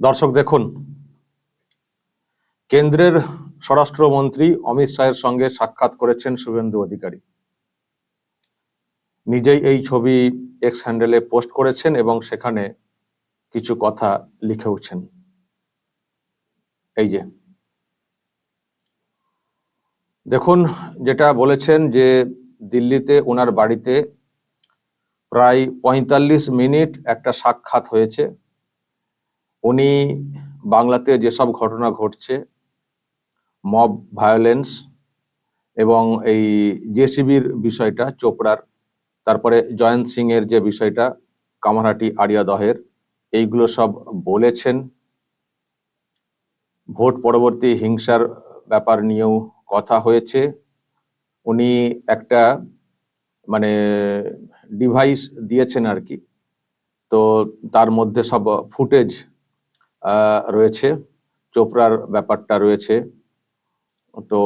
দর্শক দেখুন, কেন্দ্রের স্বরাষ্ট্রমন্ত্রী অমিত শাহের সঙ্গে সাক্ষাৎ করেছেন শুভেন্দু অধিকারী। নিজেই এই ছবি এক্স হ্যান্ডেলে পোস্ট করেছেন এবং সেখানে কিছু কথা লিখেওছেন এই যে, দেখুন, যেটা বলেছেন যে দিল্লিতে ওনার বাড়িতে প্রায় পঁয়তাল্লিশ মিনিট একটা সাক্ষাৎ হয়েছে। উনি বাংলাতে যেসব ঘটনা ঘটছে মব ভায়োলেন্স এবং এই জেসিবির বিষয়টা, চোপড়ার, তারপরে জয়ন্ত সিং এর যে বিষয়টা, কামারহাটি আড়িয়াদহের এইগুলো সব বলেছেন। ভোট পরবর্তী হিংসার ব্যাপার নিয়েও কথা হয়েছে। উনি একটা মানে ডিভাইস দিয়েছেন আর কি। তো তার মধ্যে সব ফুটেজ রয়েছে। চোপড়ার ব্যাপারটা রয়েছে। তো,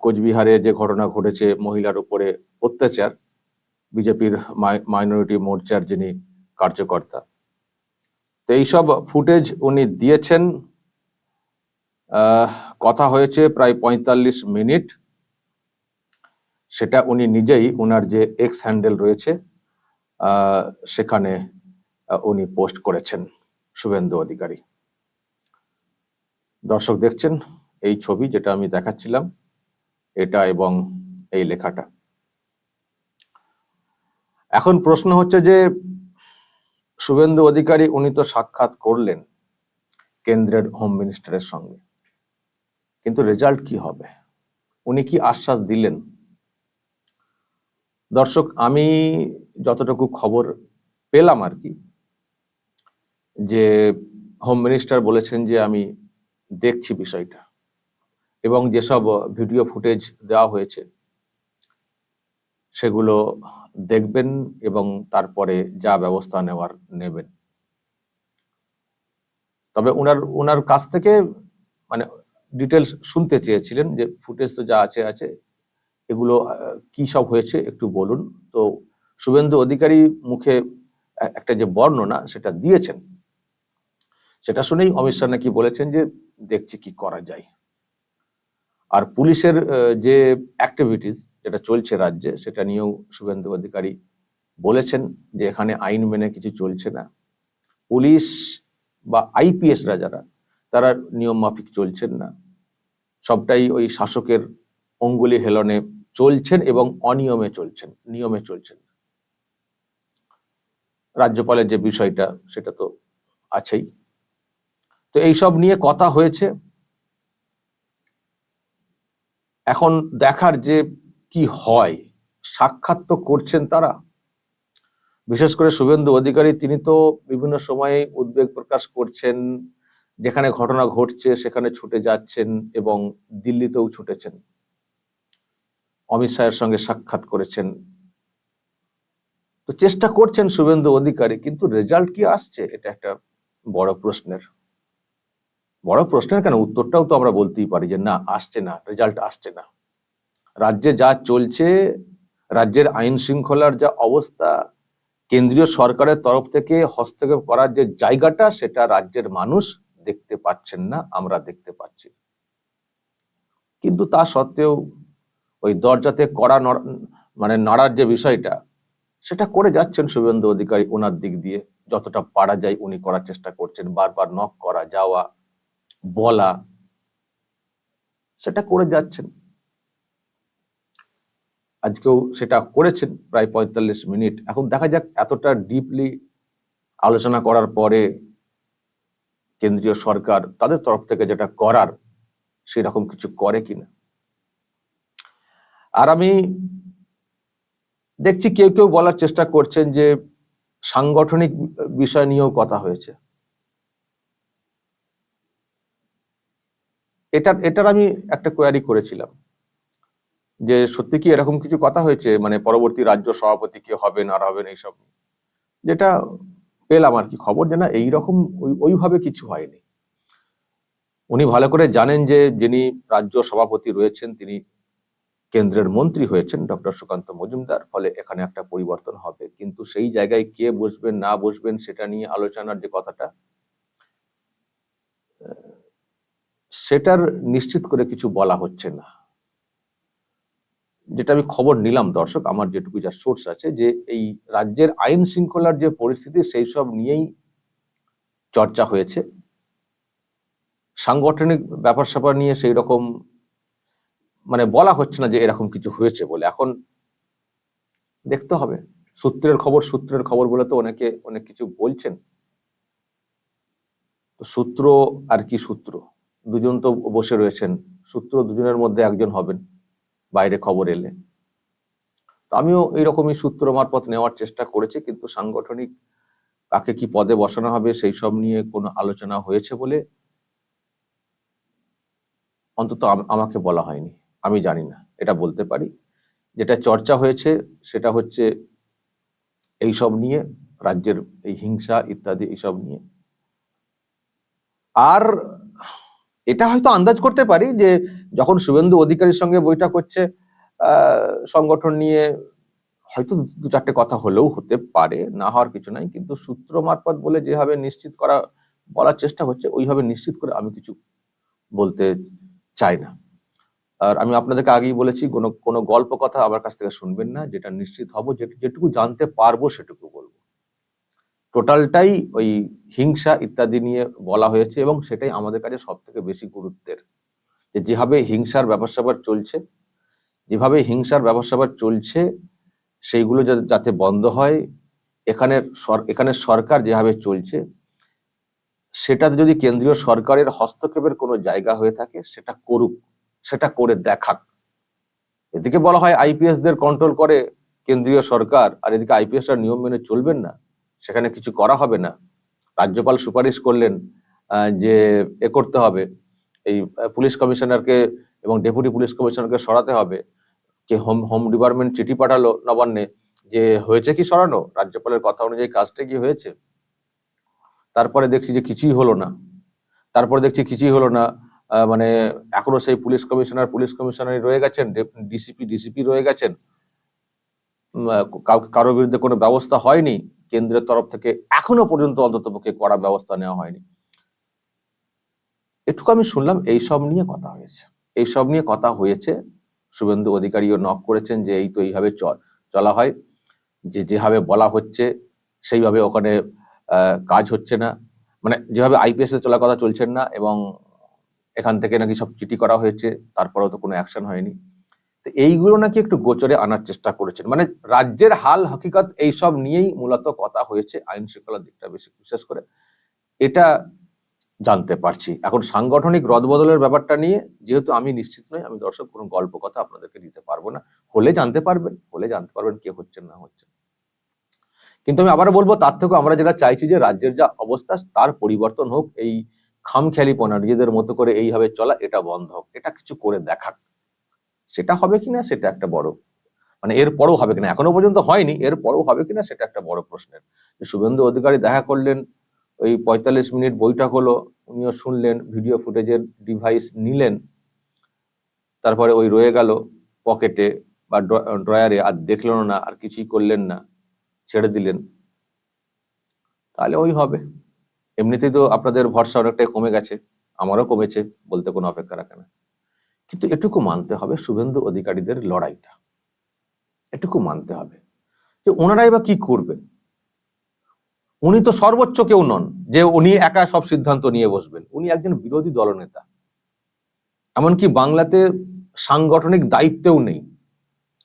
কোচবিহারে যে ঘটনা ঘটেছে, মহিলার উপরে অত্যাচার, বিজেপির মাইনরিটি মোর্চার যিনি কার্যকর্তা। তো এইসব ফুটেজ উনি দিয়েছেন। কথা হয়েছে প্রায় পঁয়তাল্লিশ মিনিট। সেটা উনি নিজেই, উনার যে এক্স হ্যান্ডেল রয়েছে সেখানে উনি পোস্ট করেছেন। শুভেন্দু অধিকারী। দর্শক দেখছেন, এই ছবি যেটা আমি দেখাচ্ছিলাম, এটা এবং এই লেখাটা। এখন প্রশ্ন হচ্ছে যে, শুভেন্দু অধিকারী উনি তো সাক্ষাৎ করলেন কেন্দ্রের হোম মিনিস্টারের সঙ্গে। কিন্তু রেজাল্ট কি হবে? উনি কি আশ্বাস দিলেন? দর্শক, আমি যতটুকু খবর পেলাম আর কি, যে হোম মিনিস্টার বলেছেন যে, আমি দেখছি বিষয়টা। এবং যেসব ভিডিও ফুটেজ দেওয়া হয়েছে, সেগুলো দেখবেন এবং তারপরে যা ব্যবস্থা নেওয়ার নেবেন। তবে ওনার ওনার কাছ থেকে মানে ডিটেলস শুনতে চেয়েছিলেন যে ফুটেজ তো যা আছে আছে, এগুলো কি সব হয়েছে একটু বলুন। তো শুভেন্দু অধিকারী মুখে একটা যে বর্ণনা সেটা দিয়েছেন। সেটা শুনেই অমিত শাহ নাকি বলেছেন যে দেখছি কি করা যায়। আর পুলিশের যে অ্যাক্টিভিটিস যেটা চলছে রাজ্যে, সেটা নিয়েও শুভেন্দু অধিকারী বলেছেন যে এখানে আইন মেনে কিছু চলছে না। পুলিশ বা আইপিএসরা যারা, তারা নিয়ম মাফিক চলছেন না। সবটাই ওই শাসকের অঙ্গুলি হেলনে চলছেন এবং অনিয়মে চলছেন, নিয়মে চলছেন। রাজ্যপালের যে বিষয়টা, সেটা তো আছেই। তো এইসব নিয়ে কথা হয়েছে। এখন দেখার যে কি হয়, সাক্ষাৎ তো করছেন তারা। বিশেষ করে শুভেন্দু অধিকারী, তিনি তো বিভিন্ন সময়ে উদ্বেগ প্রকাশ করছেন, যেখানে ঘটনা ঘটছে সেখানে ছুটে যাচ্ছেন এবং দিল্লিতেও ছুটেছেন। অমিত শাহের সঙ্গে সাক্ষাৎ করেছেন। তো চেষ্টা করছেন শুভেন্দু অধিকারী, কিন্তু রেজাল্ট কি আসছে? এটা একটা বড় প্রশ্নের। বড় প্রশ্নের কেন? উত্তরটাও তো আমরা বলতেই পারি যে না, আসছে না রেজাল্ট আসছে না। রাজ্যে যা চলছে, রাজ্যের আইন শৃঙ্খলার যা অবস্থা, কেন্দ্রীয় সরকারের তরফ থেকে হস্তক্ষেপ করার যে জায়গাটা, সেটা রাজ্যের মানুষ দেখতে পাচ্ছেন না, আমরা দেখতে পাচ্ছি। কিন্তু তা সত্ত্বেও ওই দরজাতে কড়া মানে নাড়ার যে বিষয়টা, সেটা করে যাচ্ছেন শুভেন্দু অধিকারী ওনার দিক দিয়ে। যতটা পারা যায় উনি করার চেষ্টা করছেন, বারবার নক করা, যাওয়া বলা, সেটা করে যাচ্ছেন। আজকেও সেটা করেছেন প্রায় পঁয়তাল্লিশ মিনিট। এখন দেখা যাক এতটা ডিপলি আলোচনা করার পরে কেন্দ্রীয় সরকার তাদের তরফ থেকে যেটা করার, সেরকম কিছু করে কিনা। আর আমি দেখছি কেউ কেউ বলার চেষ্টা করছেন যে সাংগঠনিক বিষয় নিয়েও কথা হয়েছে। এটার এটার আমি একটা কোয়ারি করেছিলাম। যে সত্যি কি এরকম কিছু কথা হয়েছে? মানে পরবর্তী রাজ্য সভাপতি কে হবেন আর হবেন এইসব? যেটা পেলাম আর কি খবর যে না, এইরকম ওইভাবে কিছু হয়নি। উনি ভালো করে জানেন যে যিনি রাজ্য সভাপতি রয়েছেন, তিনি কেন্দ্রের মন্ত্রী হয়েছেন, ডক্টর সুকান্ত মজুমদার, ফলে এখানে একটা পরিবর্তন হবে। কিন্তু সেই জায়গায় কে বসবেন, না বসবেন, সেটা নিয়ে আলোচনার যে কথাটা সেটার নিশ্চিত করে কিছু বলা হচ্ছে না। যেটা আমি খবর নিলাম দর্শক, আমার যেটুকু যা সোর্স আছে যে এই রাজ্যের আইন শৃঙ্খলার যে পরিস্থিতি সেই সব নিয়েই চর্চা হয়েছে। সাংগঠনিক ব্যাপার স্যাপার নিয়ে সেই রকম মানে বলা হচ্ছে না যে এরকম কিছু হয়েছে বলে। এখন দেখতে হবে। সূত্রের খবর সূত্রের খবর বলে তো অনেকে অনেক কিছু বলছেন। তো সূত্র আর কি সূত্র? দুজন তো বসে রয়েছেন। সূত্র দুজনের মধ্যে একজন হবেন, বাইরে খবর এলে। তো আমিও এইরকমই সূত্র মারফত নেওয়ার চেষ্টা করেছি, কিন্তু সাংগঠনিক কাকে কি পদে বসানো হবে সেই সব নিয়ে কোনো আলোচনা হয়েছে বলে অন্তত আমাকে বলা হয়নি। আমি জানি না, এটা বলতে পারি। যেটা চর্চা হয়েছে সেটা হচ্ছে এই সব নিয়ে, রাজ্যের এই হিংসা ইত্যাদি এইসব নিয়ে। আর এটা হয়তো আন্দাজ করতে পারি যে যখন শুভেন্দু অধিকারীর সঙ্গে বৈঠক আহ, সংগঠন নিয়ে হয়তো দু- চারটে কথা হলেও হতে পারে না হওয়ার কিছু নাই। কিন্তু সূত্র মারফত বলে যেভাবে নিশ্চিত করা বলার চেষ্টা হচ্ছে ওইভাবে নিশ্চিত করে আমি কিছু বলতে চাই না। আর আমি আপনাদেরকে আগেই বলেছি কোনো কোনো গল্প কথা আমার কাছ থেকে শুনবেন না। যেটা নিশ্চিত হব যেটুকু জানতে পারব সেটুকু। টোটালটাই ওই হিংসা ইত্যাদি নিয়ে বলা হয়েছে এবং সেটাই আমাদের কাছে সব থেকে বেশি গুরুত্বের। যে যেভাবে হিংসার ব্যাপার চলছে, যেভাবে হিংসার ব্যাপার চলছে, সেইগুলো যাতে- বন্ধ হয়, এখানের সর- এখানে সরকার যেভাবে চলছে, সেটাতে যদি কেন্দ্রীয় সরকারের হস্তক্ষেপের কোনো জায়গা হয়ে থাকে, সেটা করুক, সেটা করে দেখাক। এদিকে বলা হয় আইপিএস দের কন্ট্রোল করে কেন্দ্রীয় সরকার, আর এদিকে আইপিএসরা নিয়ম মেনে চলবেন না। সেখানে কিছু করা হবে না। রাজ্যপাল সুপারিশ করলেন যে এ করতে হবে। এই পুলিশ কমিশনারকে এবং ডেপুটি পুলিশ কমিশনারকে সরাতে হবে। কে হোম হোম ডিপার্টমেন্ট চিঠি পাঠালো নবান্নে যে হয়েছে কি সরানো? রাজ্যপালের কথা অনুযায়ী কাজটা কি হয়েছে? তারপরে দেখছি যে কিছুই হলো না। তারপরে দেখছি কিছুই হলো না। মানে এখনও সেই পুলিশ কমিশনার পুলিশ কমিশনারই রয়ে গেছেন ডিসিপি ডিসিপি রয়ে গেছেন। উম, আহ, কাউ- কারোর বিরুদ্ধে কোনো ব্যবস্থা হয়নি। কেন্দ্রের তরফ থেকে এখনও পর্যন্ত অন্তত পক্ষে কড়া ব্যবস্থা নেওয়া হয়নি। এটুকু আমি শুনলাম এইসব নিয়ে কথা হয়েছে। এইসব নিয়ে কথা হয়েছে, শুভেন্দু অধিকারীও নক করেছেন যে এই তো এইভাবে চল চলা হয়। যে যেভাবে বলা হচ্ছে, সেইভাবে ওখানে কাজ হচ্ছে না। মানে যেভাবে আইপিএস এ চলার কথা চলছেন না এবং এখান থেকে নাকি সব চিঠি করা হয়েছে, তারপরেও তো কোনো অ্যাকশন হয়নি। তো এইগুলো নাকি একটু গোচরে আনার চেষ্টা করেছেন। মানে রাজ্যের হাল, হকিকত এইসব নিয়েই মূলত কথা হয়েছে, আইন শৃঙ্খলার দিকটা বেশি বিশেষ করে। এটা জানতে পারছি। এখন সাংগঠনিক রদবদলের ব্যাপারটা নিয়ে যেহেতু আমি নিশ্চিত নই, আমি দর্শক, কোনো গল্প কথা আপনাদেরকে দিতে পারব না। হলে জানতে পারবেন, হলে জানতে পারবেন কে হচ্ছে না হচ্ছে কিন্তু আমি আবার বলব, তার থেকেও আমরা যেটা চাইছি যে রাজ্যের যা অবস্থা, তার পরিবর্তন হোক, এই খামখেয়ালিপনা, নিজেদের মতো করে এইভাবে চলা, এটা বন্ধ হোক, এটা কিছু করে দেখাক সেটা হবে কিনা সেটা একটা বড় মানে এর পরও হবে কিনা, এখনও পর্যন্ত হয়নি, এর পরও হবে কিনা সেটা একটা বড় প্রশ্নের। শুভেন্দু অধিকারী দেখা করলেন, ওই পঁয়তাল্লিশ মিনিট বৈঠক হলো, উনিও শুনলেন, ভিডিও ফুটেজের ডিভাইস নিলেন, তারপরে ওই রয়ে গেল পকেটে বা ড্রয়ারে, আর দেখলেন না, আর কিছুই করলেন না, ছেড়ে দিলেন। তাহলে ওই হবে। এমনিতেই তো আপনাদের ভরসা অনেকটাই কমে গেছে, আমারও কমেছে, বলতে কোনো অপেক্ষা রাখে না। কিন্তু এটুকু মানতে হবে শুভেন্দু অধিকারীদের লড়াইটা। এটুকু মানতে হবে যে ওনারাই বা কি করবেন। উনি তো সর্বোচ্চ কেউ নন, যে উনি একা সব সিদ্ধান্ত নিয়ে বসবেন। উনি একজন বিরোধী দলনেতা। এমনকি বাংলাতে সাংগঠনিক দায়িত্বেও নেই।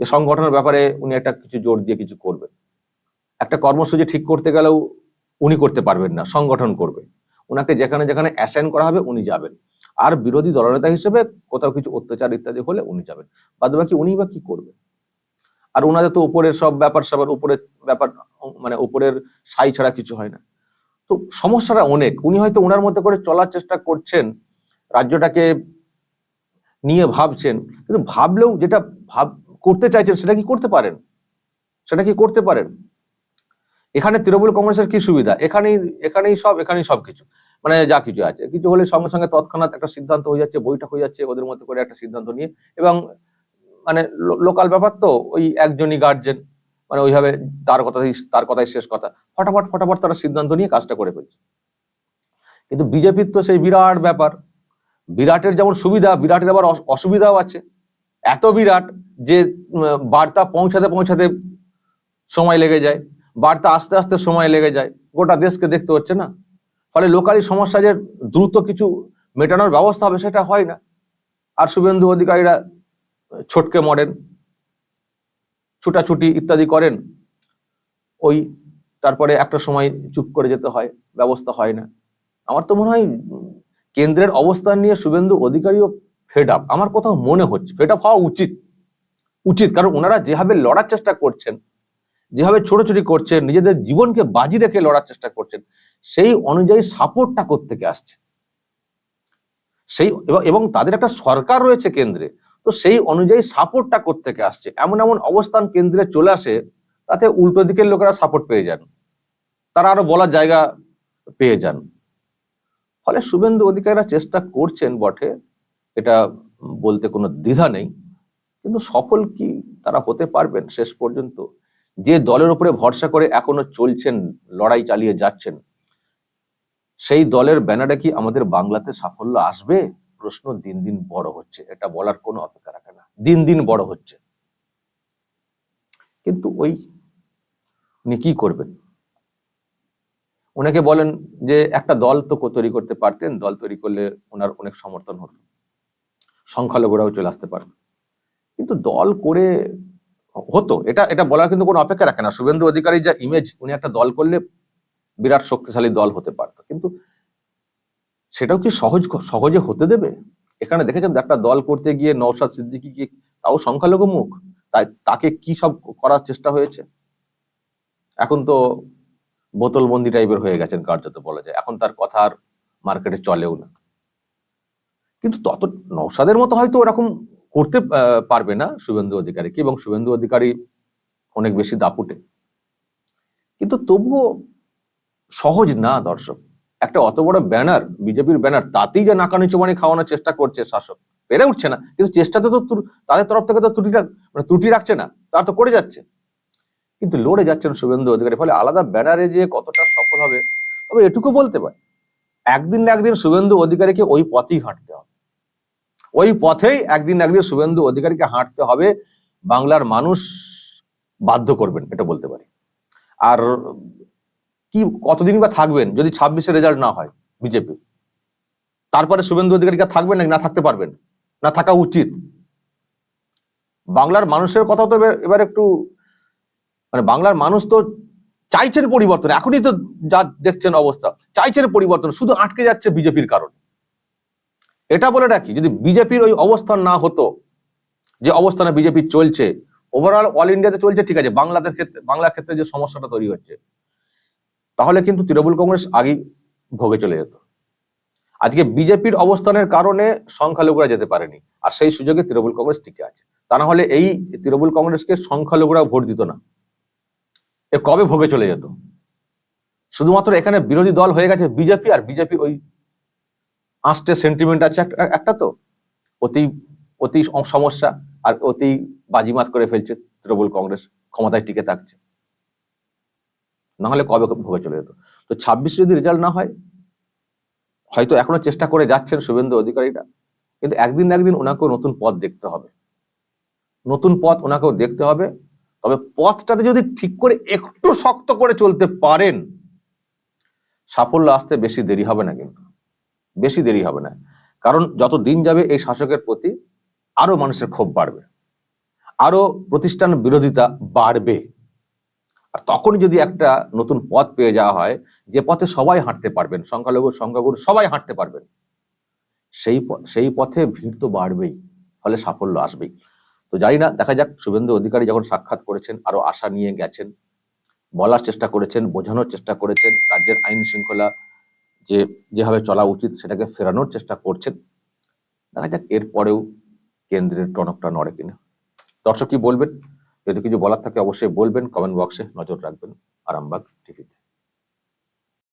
যে সংগঠনের ব্যাপারে উনি একটা কিছু জোর দিয়ে কিছু করবেন। একটা কর্মসূচি ঠিক করতে গেলেও উনি করতে পারবেন না, সংগঠন করবে। ওনাকে যেখানে যেখানে অ্যাসাইন করা হবে উনি যাবেন। আর বিরোধী দলনেতা হিসেবে কোথাও কিছু অত্যাচার ইত্যাদি হলে উনি যাবেন। বাদ বাকি উনি বা কি করবেন? আর ওনাদের তো উপরের সব ব্যাপার সবার উপরের ব্যাপার মানে উপরের সাই ছাড়া কিছু হয় না। তো সমস্যাটা অনেক। উনি হয়তো ওনার মধ্যে করে চলার চেষ্টা করছেন, রাজ্যটাকে নিয়ে ভাবছেন, কিন্তু ভাবলেও যেটা ভাব, করতে চাইছেন সেটা কি করতে পারেন? সেটা কি করতে পারেন? এখানে তৃণমূল কংগ্রেসের কি সুবিধা? এখানেই এখানেই সব এখানেই সব কিছু মানে যা কিছু আছে। কিছু হলে সঙ্গে সঙ্গে তৎক্ষণাৎ একটা সিদ্ধান্ত হয়ে যাচ্ছে, বৈঠক হয়ে যাচ্ছে ওদের মধ্যে করে একটা সিদ্ধান্ত নিয়ে এবং মানে লোকাল ব্যাপার তো ওই একজনই গার্জেন মানে ওইভাবে তার কথাই তার কথাই শেষ কথা। ফটাফট ফটাফট তারা সিদ্ধান্ত নিয়ে কাজটা করে ফেলছে। কিন্তু বিজেপির তো সেই বিরাট ব্যাপার। বিরাটের যেমন সুবিধা, বিরাটের আবার অস- অসুবিধাও আছে। এত বিরাট যে বার্তা পৌঁছাতে পৌঁছাতে সময় লেগে যায়, বার্তা আস্তে আস্তে সময় লেগে যায়, গোটা দেশকে দেখতে হচ্ছে না। ফলে লোকালি সমস্যা যে দ্রুত কিছু মেটানোর ব্যবস্থা হবে সেটা হয় না। আর শুভেন্দু অধিকারীরা ছোটকে মরেন, ছুটাছুটি ইত্যাদি করেন, ওই তারপরে একটা সময় চুপ করে যেতে হয়, ব্যবস্থা হয় না। আমার তো মনে হয় কেন্দ্রের অবস্থান নিয়ে শুভেন্দু অধিকারীও ফেড আপ আমার কোথাও মনে হচ্ছে ফেড আপ হওয়া উচিত উচিত। কারণ ওনারা যেভাবে লড়ার চেষ্টা করছেন যেভাবে ছোটাছুটি করছেন, নিজেদের জীবনকে বাজি রেখে লড়ার চেষ্টা করছেন, সেই অনুযায়ী সাপোর্টটা থেকে আসছে? সেই, এবং- তাদের একটা সরকার রয়েছে কেন্দ্রে, তো সেই অনুযায়ী সাপোর্টটা থেকে আসছে? এমন এমন অবস্থান কেন্দ্রে চলে আসে, তাতে উল্টো দিকের লোকেরা সাপোর্ট পেয়ে যান। তারা আরও বলার জায়গা পেয়ে যান। ফলে শুভেন্দু অধিকারীরা চেষ্টা করছেন বটে, এটা বলতে কোনো দ্বিধা নেই, কিন্তু সফল কি তারা হতে পারবেন শেষ পর্যন্ত? যে দলের উপরে ভরসা করে এখনও চলছেন, লড়াই চালিয়ে যাচ্ছেন, সেই দলের ব্যানারে কি আমাদের বাংলাতে সাফল্য আসবে? প্রশ্ন দিন দিন বড় হচ্ছে। এটা বলার কোনো অপেক্ষা রাখে না। দিন দিন বড় হচ্ছে। কিন্তু ওই উনি কি করবেন? ওনাকে বলেন যে একটা দল তো তৈরি করতে পারতেন, দল তৈরি করলে ওনার অনেক সমর্থন হতো। সংখ্যালঘুরাও চলে আসতে পারত। কিন্তু দল করে হতো। এটা এটা বলার কিন্তু কোনো অপেক্ষা রাখে না। শুভেন্দু অধিকারী যা ইমেজ উনি একটা দল করলে বিরাট শক্তিশালী দল হতে পারত। কিন্তু সেটাও কি সহজ, সহজে হতে দেবে? এখানে দেখেছেন একটা দল করতে গিয়ে নৌসাদ সিদ্দিকি কি তাও সংখ্যালঘু মুখ? তাই তাকে কি সব করার চেষ্টা হয়েছে? এখন তো বোতলবন্দি টাইপের হয়ে গেছেন কার্যত বলা যায়। এখন তার কথা আর মার্কেটে চলেও না। কিন্তু তত নৌসাদের মতো হয়তো ওরকম করতে পারবে না শুভেন্দু অধিকারীকে এবং শুভেন্দু অধিকারী অনেক বেশি দাপুটে। কিন্তু তবুও সহজ না, দর্শক। একটা অত বড় ব্যানার, বিজেপির ব্যানার, তাতেই যে নাকানি চুবানি খাওয়ানোর চেষ্টা করছে শাসক। পেরে উঠছে না। কিন্তু চেষ্টাতে তো তাদের তরফ থেকে তো ত্রুটিটা মানে ত্রুটি রাখছে না। তারা তো করে যাচ্ছে। কিন্তু লড়ে যাচ্ছেন শুভেন্দু অধিকারী। ফলে আলাদা ব্যানারে যে কতটা সফল হবে, তবে এটুকু বলতে পারে। একদিন না একদিন শুভেন্দু অধিকারীকে ওই পথেই হাঁটতে হবে। ওই পথেই একদিন একদিন শুভেন্দু অধিকারীকে হাঁটতে হবে, বাংলার মানুষ বাধ্য করবেন, এটা বলতে পারি। আর কি কতদিন বা থাকবেন, যদি ছাব্বিশে রেজাল্ট না হয় বিজেপি তারপরে শুভেন্দু অধিকারীকে থাকবেন নাকি না থাকতে পারবেন? না থাকা উচিত। বাংলার মানুষের কথা তো এবার- একটু মানে বাংলার মানুষ তো চাইছেন পরিবর্তন, এখনই তো যা দেখছেন অবস্থা, চাইছেন পরিবর্তন, শুধু আটকে যাচ্ছে বিজেপির কারণে। এটা বলে রাখি, যদি বিজেপির ওই অবস্থান না হতো, যে অবস্থানে বিজেপি চলছে ওভারঅল অল ইন্ডিয়াতে চলছে, ঠিক আছে বাংলাদেশ ক্ষেত্রে বাংলার ক্ষেত্রে যে সমস্যাটা তৈরি হচ্ছে, তাহলে কিন্তু তৃণমূল কংগ্রেস আগেই ভোগে চলে যেত। আজকে বিজেপির অবস্থানের কারণে সংখ্যালঘুরা যেতে পারেনি, আর সেই সুযোগে তৃণমূল কংগ্রেস টিকে আছে। তা না হলে এই তৃণমূল কংগ্রেসকে সংখ্যালঘুরা ভোট দিত না। এ কবে ভোগে চলে যেত? শুধুমাত্র এখানে বিরোধী দল হয়ে গেছে বিজেপি, আর বিজেপি ওই আষ্টে সেন্টিমেন্ট আছে একটা- একটা তো। অতি অতি সমস্যা আর অতি বাজিমাত করে ফেলছে তৃণমূল কংগ্রেস, ক্ষমতায় টিকে থাকছে। না হলে কবে ভোগে চলে যেত? তো ছাব্বিশ যদি রেজাল্ট না হয়, হয়তো এখনও চেষ্টা করে যাচ্ছেন শুভেন্দু অধিকারীরা, কিন্তু একদিন না একদিন ওনাকেও নতুন পথ দেখতে হবে। নতুন পথ ওনাকেও দেখতে হবে। তবে পথটাতে যদি ঠিক করে একটু শক্ত করে চলতে পারেন, সাফল্য আসতে বেশি দেরি হবে না কিন্তু। বেশি দেরি হবে না। কারণ যত দিন যাবে এই শাসকের প্রতি আরও মানুষের ক্ষোভ বাড়বে। আরও প্রতিষ্ঠান বিরোধিতা বাড়বে। আর তখনই যদি একটা নতুন পথ পেয়ে যাওয়া হয়, যে পথে সবাই হাঁটতে পারবেন, সংখ্যালঘু সংখ্যাগুরু সবাই হাঁটতে পারবেন, সেই সেই পথে ভিড় তো বাড়বেই, ফলে সাফল্য আসবেই। তো জানি না, দেখা যাক, শুভেন্দু অধিকারী যখন সাক্ষাৎ করেছেন আরও আশা নিয়ে গেছেন, বলার চেষ্টা করেছেন, বোঝানোর চেষ্টা করেছেন, রাজ্যের আইন শৃঙ্খলা যে যেভাবে চলা উচিত সেটাকে ফেরানোর চেষ্টা করছেন। দেখা যাক, এরপরেও কেন্দ্রের টনকটা নড়ে কিনা। দর্শক কি বলবেন? যদি কিছু বলার থাকে অবশ্যই বলবেন কমেন্ট বক্সে নজর রাখবেন। আরামবাগ টিভিতে।